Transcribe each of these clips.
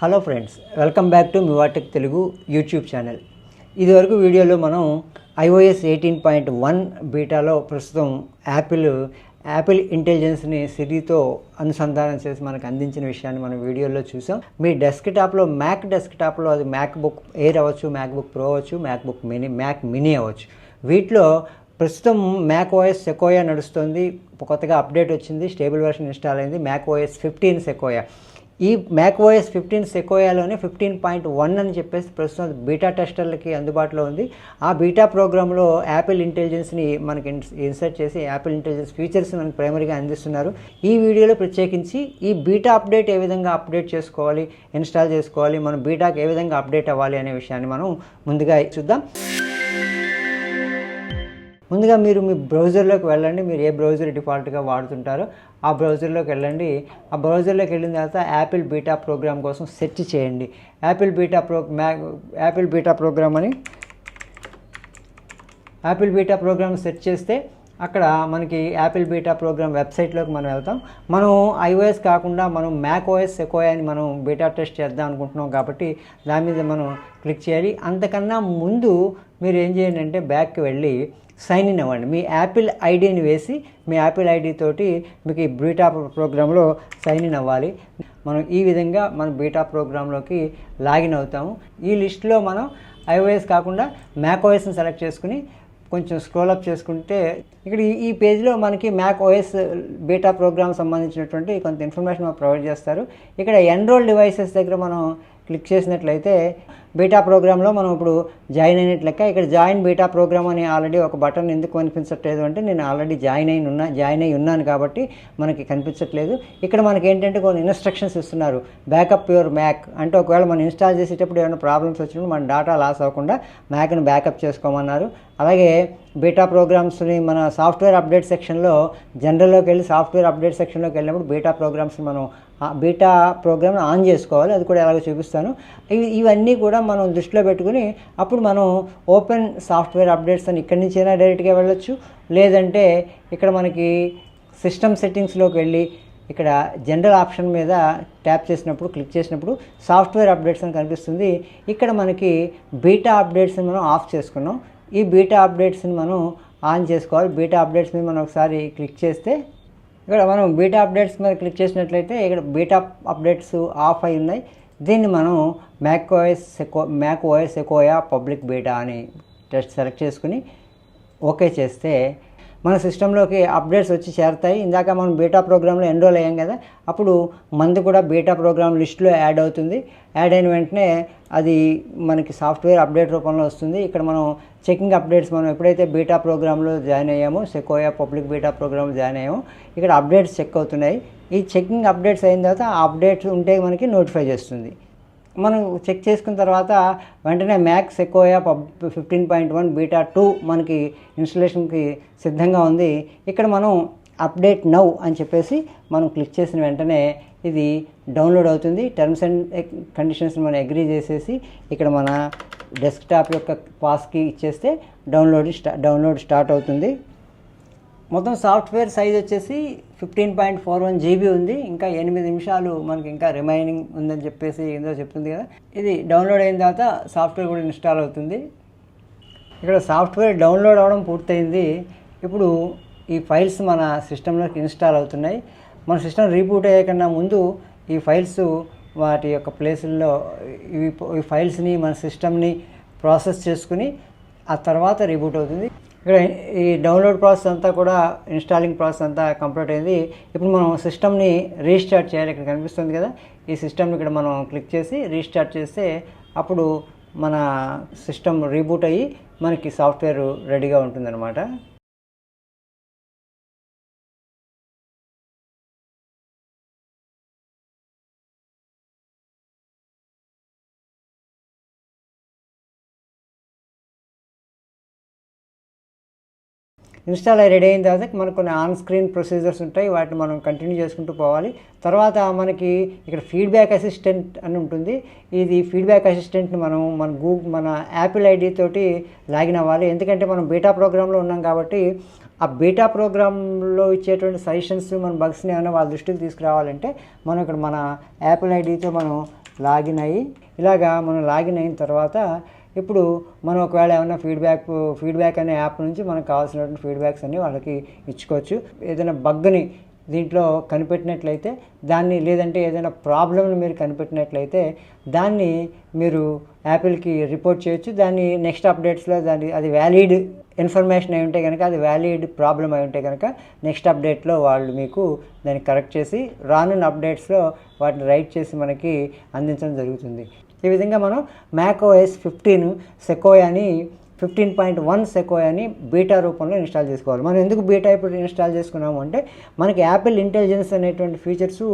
Hello friends welcome back to మివాటెక్ Telugu YouTube channel. ఇదివరకు వీడియోలో మనం ఐఓఎస్ ఎయిటీన్ పాయింట్ వన్ బీటాలో ప్రస్తుతం యాపిల్ యాపిల్ ఇంటెలిజెన్స్ని సిరితో అనుసంధానం చేసి మనకు అందించిన విషయాన్ని మనం వీడియోలో చూసాం. మీ డెస్క్టాప్లో మ్యాక్ డెస్క్టాప్లో అది మ్యాక్ బుక్ ఎయిర్ అవ్వచ్చు మ్యాక్ బుక్ ప్రో అవ్వచ్చు MacBook mini Mac mini అవ్వచ్చు. వీటిలో ప్రస్తుతం మ్యాక్ ఓఎస్ సెకోయా నడుస్తుంది. కొత్తగా అప్డేట్ వచ్చింది స్టేబుల్ వెర్షన్ ఇన్స్టాల్ అయింది. MacOS fifteen Sequoia. ఈ మ్యాక్ ఓఎస్ ఫిఫ్టీన్ సెకోయాలోనే ఫిఫ్టీన్ పాయింట్ వన్ అని చెప్పేసి ప్రస్తుతం బీటా టెస్టర్లకి అందుబాటులో ఉంది. ఆ బీటా ప్రోగ్రాంలో యాపిల్ ఇంటెలిజెన్స్ని మనకి ఇన్సర్ట్ చేసి యాపిల్ ఇంటెలిజెన్స్ ఫీచర్స్ మనకి ప్రైమరీగా అందిస్తున్నారు. ఈ వీడియోలో ప్రత్యేకించి ఈ బీటా అప్డేట్ ఏ విధంగా అప్డేట్ చేసుకోవాలి ఇన్స్టాల్ చేసుకోవాలి మనం బీటాకి ఏ విధంగా అప్డేట్ అవ్వాలి అనే విషయాన్ని మనం ముందుగా చూద్దాం. ముందుగా మీరు మీ బ్రౌజర్లోకి వెళ్ళండి. మీరు ఏ బ్రౌజర్ డిఫాల్ట్గా వాడుతుంటారో ఆ బ్రౌజర్లోకి వెళ్ళండి. ఆ బ్రౌజర్లోకి వెళ్ళిన తర్వాత యాపిల్ బీటా ప్రోగ్రామ్ కోసం సెర్చ్ చేయండి. యాపిల్ బీటా ప్రో మ్యా యాపిల్ బీటా ప్రోగ్రామ్ అని. యాపిల్ బీటా ప్రోగ్రామ్ సెర్చ్ చేస్తే అక్కడ మనకి యాపిల్ బీటా ప్రోగ్రామ్ వెబ్సైట్లోకి మనం వెళ్తాం. మనం ఐఓఎస్ కాకుండా మనం మ్యాక్ ఓఎస్ సెకోయా అని మనం బీటా టెస్ట్ చేద్దాం అనుకుంటున్నాం కాబట్టి దాని మీద మనం క్లిక్ చేయాలి. అంతకన్నా ముందు మీరు ఏం చేయండి అంటే బ్యాక్కి వెళ్ళి సైన్ ఇన్ అవ్వండి. మీ యాపిల్ ఐడిని వేసి మీ యాపిల్ ఐడి తోటి మీకు ఈ బీటా ప్రోగ్రాంలో సైన్ ఇన్ అవ్వాలి. మనం ఈ విధంగా మన బీటా ప్రోగ్రాంలోకి లాగిన్ అవుతాము. ఈ లిస్ట్లో మనం ఐఓఎస్ కాకుండా మ్యాక్ ఓఎస్ని సెలెక్ట్ చేసుకుని కొంచెం స్క్రోల్ అప్ చేసుకుంటే ఇక్కడ ఈ- పేజ్లో మనకి మ్యాక్ ఓఎస్ బీటా ప్రోగ్రామ్ సంబంధించినటువంటి కొంత ఇన్ఫర్మేషన్ ప్రొవైడ్ చేస్తారు. ఇక్కడ ఎన్రోల్ డివైసెస్ దగ్గర మనం క్లిక్ చేసినట్లయితే బీటా ప్రోగ్రాంలో మనం ఇప్పుడు జాయిన్ అయినట్లెక్క ఇక్కడ జాయిన్ బీటా ప్రోగ్రామ్ అని ఆల్రెడీ ఒక బటన్ ఎందుకు కనిపించట్లేదు అంటే నేను ఆల్రెడీ జాయిన్ అయిన ఉన్నా జాయిన్ అయి ఉన్నాను కాబట్టి మనకి కనిపించట్లేదు. ఇక్కడ మనకి ఏంటంటే కొన్ని ఇన్స్ట్రక్షన్స్ ఇస్తున్నారు. బ్యాకప్ యువర్ మ్యాక్ అంటే ఒకవేళ మనం ఇన్స్టాల్ చేసేటప్పుడు ఏమైనా ప్రాబ్లమ్స్ వచ్చినప్పుడు మన డేటా లాస్ అవ్వకుండా మ్యాక్ని బ్యాకప్ చేసుకోమన్నారు. అలాగే బీటా ప్రోగ్రామ్స్ని మన సాఫ్ట్వేర్ అప్డేట్ సెక్షన్లో జనరల్లోకి వెళ్ళి సాఫ్ట్వేర్ అప్డేట్ సెక్షన్లోకి వెళ్ళినప్పుడు బీటా ప్రోగ్రామ్స్ని మనం బీటా ప్రోగ్రామ్ని ఆన్ చేసుకోవాలి. అది కూడా ఎలాగో చూపిస్తాను. ఇవి ఇవన్నీ కూడా మనం దృష్టిలో పెట్టుకుని అప్పుడు మనం ఓపెన్ సాఫ్ట్వేర్ అప్డేట్స్ అని ఇక్కడి నుంచైనా డైరెక్ట్గా వెళ్ళొచ్చు. లేదంటే ఇక్కడ మనకి సిస్టమ్ సెట్టింగ్స్లోకి వెళ్ళి ఇక్కడ జనరల్ ఆప్షన్ మీద ట్యాప్ చేసినప్పుడు క్లిక్ చేసినప్పుడు సాఫ్ట్వేర్ అప్డేట్స్ అని కనిపిస్తుంది. ఇక్కడ మనకి బీటా అప్డేట్స్ని మనం ఆఫ్ చేసుకున్నాం. ఈ బీటా అప్డేట్స్ని మనం ఆన్ చేసుకోవాలి. బీటా అప్డేట్స్ మీద మనం ఒకసారి క్లిక్ చేస్తే ఇక్కడ మనం బీటా అప్డేట్స్ మీద క్లిక్ చేసినట్లయితే ఇక్కడ బీటా అప్డేట్స్ ఆఫ్ అయి ఉన్నాయి. దీన్ని మనం మ్యాక్ ఓఎస్ ఎకో macOS Sequoia public beta అని టెస్ట్ సెలెక్ట్ చేసుకుని ఓకే చేస్తే మన సిస్టంలోకి అప్డేట్స్ వచ్చి చేరుతాయి. ఇందాక మనం బీటా ప్రోగ్రాంలో ఎన్రోల్ అయ్యాం కదా అప్పుడు మంది కూడా బీటా ప్రోగ్రామ్ లిస్ట్లో యాడ్ అవుతుంది. యాడ్ అయిన వెంటనే అది మనకి సాఫ్ట్వేర్ అప్డేట్ రూపంలో వస్తుంది. ఇక్కడ మనం చెకింగ్ అప్డేట్స్ మనం ఎప్పుడైతే బీటా ప్రోగ్రాంలో join అయ్యామో Sequoia public beta program join అయ్యామో ఇక్కడ అప్డేట్స్ చెక్ అవుతున్నాయి. ఈ చెకింగ్ అప్డేట్స్ అయిన తర్వాత ఆ అప్డేట్స్ ఉంటే మనకి నోటిఫై చేస్తుంది. మనం చెక్ చేసుకున్న తర్వాత వెంటనే max ఎక్కువయా pub fifteen point one beta two మనకి ఇన్స్టలేషన్కి సిద్ధంగా ఉంది. ఇక్కడ మనం అప్డేట్ నౌ అని చెప్పేసి మనం క్లిక్ చేసిన వెంటనే ఇది డౌన్లోడ్ అవుతుంది. టర్మ్స్ అండ్ కండిషన్స్ మనం అగ్రీ చేసేసి ఇక్కడ మన డెస్క్టాప్ యొక్క పాస్కి ఇచ్చేస్తే డౌన్లోడ్ స్టా డౌన్లోడ్ స్టార్ట్ అవుతుంది. మొత్తం సాఫ్ట్వేర్ సైజ్ వచ్చేసి fifteen point four one GB ఉంది. ఇంకా ఎనిమిది నిమిషాలు మనకి ఇంకా రిమైనింగ్ ఉందని చెప్పేసి ఏందో చెప్తుంది కదా. ఇది డౌన్లోడ్ అయిన తర్వాత సాఫ్ట్వేర్ కూడా ఇన్స్టాల్ అవుతుంది. ఇక్కడ సాఫ్ట్వేర్ డౌన్లోడ్ అవ్వడం పూర్తయింది. ఇప్పుడు ఈ ఫైల్స్ మన సిస్టంలోకి ఇన్స్టాల్ అవుతున్నాయి. మన సిస్టమ్ రీబూట్ అయ్యేకన్నా ముందు ఈ ఫైల్స్ వాటి యొక్క ప్లేసుల్లో ఈ ఫైల్స్ని మన సిస్టమ్ని ప్రాసెస్ చేసుకుని ఆ తర్వాత రీబూట్ అవుతుంది. ఇక్కడ ఈ డౌన్లోడ్ ప్రాసెస్ అంతా కూడా ఇన్స్టాలింగ్ ప్రాసెస్ అంతా కంప్లీట్ అయింది. ఇప్పుడు మనం సిస్టమ్ని రీస్టార్ట్ చేయాలి. ఇక్కడ కనిపిస్తుంది కదా. ఈ సిస్టమ్ని ఇక్కడ మనం క్లిక్ చేసి రీస్టార్ట్ చేస్తే అప్పుడు మన సిస్టమ్ రీబూట్ అయ్యి మనకి సాఫ్ట్వేర్ రెడీగా ఉంటుందన్నమాట. ఇన్స్టాల్ అయ్యి రెడీ అయిన తర్వాత మనకు కొన్ని ఆన్ స్క్రీన్ ప్రొసీజర్స్ ఉంటాయి వాటిని మనం కంటిన్యూ చేసుకుంటూ పోవాలి. తర్వాత మనకి ఇక్కడ ఫీడ్బ్యాక్ అసిస్టెంట్ అని ఉంటుంది. ఇది ఫీడ్బ్యాక్ అసిస్టెంట్ని మనం మన గూగుల్ మన యాపిల్ ఐడి తోటి లాగిన్ అవ్వాలి. ఎందుకంటే మనం బీటా ప్రోగ్రాంలో ఉన్నాం కాబట్టి ఆ బీటా ప్రోగ్రాంలో ఇచ్చేటువంటి సజెషన్స్ మన బగ్స్ని ఏమైనా వాళ్ళ దృష్టికి తీసుకురావాలంటే మనం ఇక్కడ మన యాపిల్ ఐడితో మనం లాగిన్ అయ్యి ఇలాగా మనం లాగిన్ అయిన తర్వాత ఇప్పుడు మనం ఒకవేళ ఏమైనా ఫీడ్బ్యాక్ ఫీడ్బ్యాక్ అనే యాప్ నుంచి మనకు కావాల్సినటువంటి ఫీడ్బ్యాక్స్ అన్ని వాళ్ళకి ఇచ్చుకోవచ్చు. ఏదైనా బగ్ని దీంట్లో కనిపెట్టినట్లయితే దాన్ని లేదంటే ఏదైనా ప్రాబ్లమ్ని మీరు కనిపెట్టినట్లయితే దాన్ని మీరు యాపిల్కి రిపోర్ట్ చేయొచ్చు. దాన్ని నెక్స్ట్ అప్డేట్స్లో దాన్ని అది వ్యాలిడ్ ఇన్ఫర్మేషన్ అయి ఉంటే కనుక అది వ్యాలిడ్ ప్రాబ్లం అయి ఉంటే కనుక నెక్స్ట్ అప్డేట్లో వాళ్ళు మీకు దాన్ని కరెక్ట్ చేసి రానున్న అప్డేట్స్లో వాటిని రైట్ చేసి మనకి అందించడం జరుగుతుంది. ఈ విధంగా మనం మ్యాకోఎస్ ఫిఫ్టీన్ సెకోయాని ఫిఫ్టీన్ పాయింట్ వన్ సెకోయాని బీటా రూపంలో ఇన్స్టాల్ చేసుకోవాలి. మనం ఎందుకు బీటా ఇప్పుడు ఇన్స్టాల్ చేసుకున్నాము అంటే మనకి యాపిల్ ఇంటెలిజెన్స్ అనేటువంటి ఫీచర్స్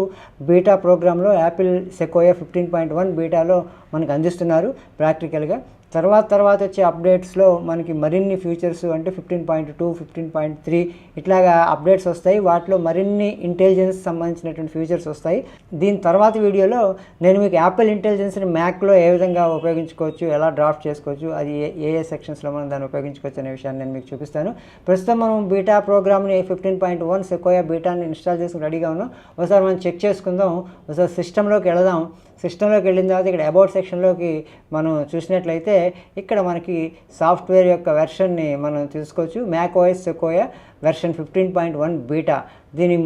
బీటా ప్రోగ్రాంలో Apple Sequoia fifteen point one బీటాలో మనకు అందిస్తున్నారు ప్రాక్టికల్గా తర్వాత తర్వాత వచ్చే అప్డేట్స్లో మనకి మరిన్ని ఫ్యూచర్స్ అంటే fifteen point two fifteen point three ఇట్లాగా అప్డేట్స్ వస్తాయి. వాటిలో మరిన్ని ఇంటెలిజెన్స్ సంబంధించినటువంటి ఫ్యూచర్స్ వస్తాయి. దీని తర్వాత వీడియోలో నేను మీకు యాపిల్ ఇంటెలిజెన్స్ని మ్యాక్లో ఏ విధంగా ఉపయోగించుకోవచ్చు ఎలా డ్రాఫ్ట్ చేసుకోవచ్చు అది ఏ ఏ ఏ సెక్షన్స్లో మనం దాన్ని ఉపయోగించుకోవచ్చు అనే విషయాన్ని నేను మీకు చూపిస్తాను. ప్రస్తుతం మనం బీటా ప్రోగ్రామ్ని ఫిఫ్టీన్ పాయింట్ వన్ సెకోయా బీటాని ఇన్స్టాల్ చేసుకుని రెడీగా ఉన్నాం. ఒకసారి మనం చెక్ చేసుకుందాం. ఒకసారి సిస్టంలోకి వెళదాం. సిస్టంలోకి వెళ్ళిన తర్వాత ఇక్కడ అబౌట్ సెక్షన్లోకి మనం చూసినట్లయితే ఇక్కడ మనకి సాఫ్ట్వేర్ యొక్క వెర్షన్ని మనం తీసుకోవచ్చు macOS Sequoia version fifteen point one beta దీని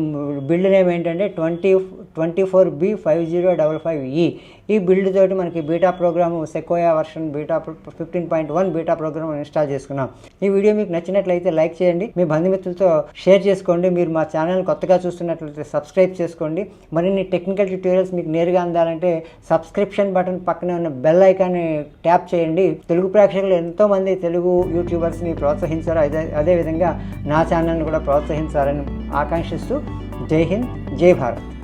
బిల్డ్ నేమ్ ఏంటంటే twenty twenty four B five zero double five E. ఈ బిల్డ్ తోటి మనకి beta program Sequoia version beta fifteen point one beta program install చేసుకున్నాం. ఈ వీడియో మీకు నచ్చినట్లయితే like చేయండి. మీ బంధుమిత్రులతో షేర్ చేసుకోండి. మీరు మా ఛానల్ కొత్తగా చూస్తున్నట్లయితే సబ్స్క్రైబ్ చేసుకోండి. మరిన్ని టెక్నికల్ ట్యూటోరియల్స్ మీకు నేరుగా అందాలంటే సబ్స్క్రిప్షన్ బటన్ పక్కనే ఉన్న బెల్ ఐకాన్ని ట్యాప్ చేయండి. తెలుగు ప్రేక్షకులు ఎంతోమంది తెలుగు యూట్యూబర్స్ని ప్రోత్సహించారు అదే అదేవిధంగా నా ఛానల్ని కూడా ప్రోత్సహించాలని ఆకాంక్ష शुश्रू जय हिंद जय भारत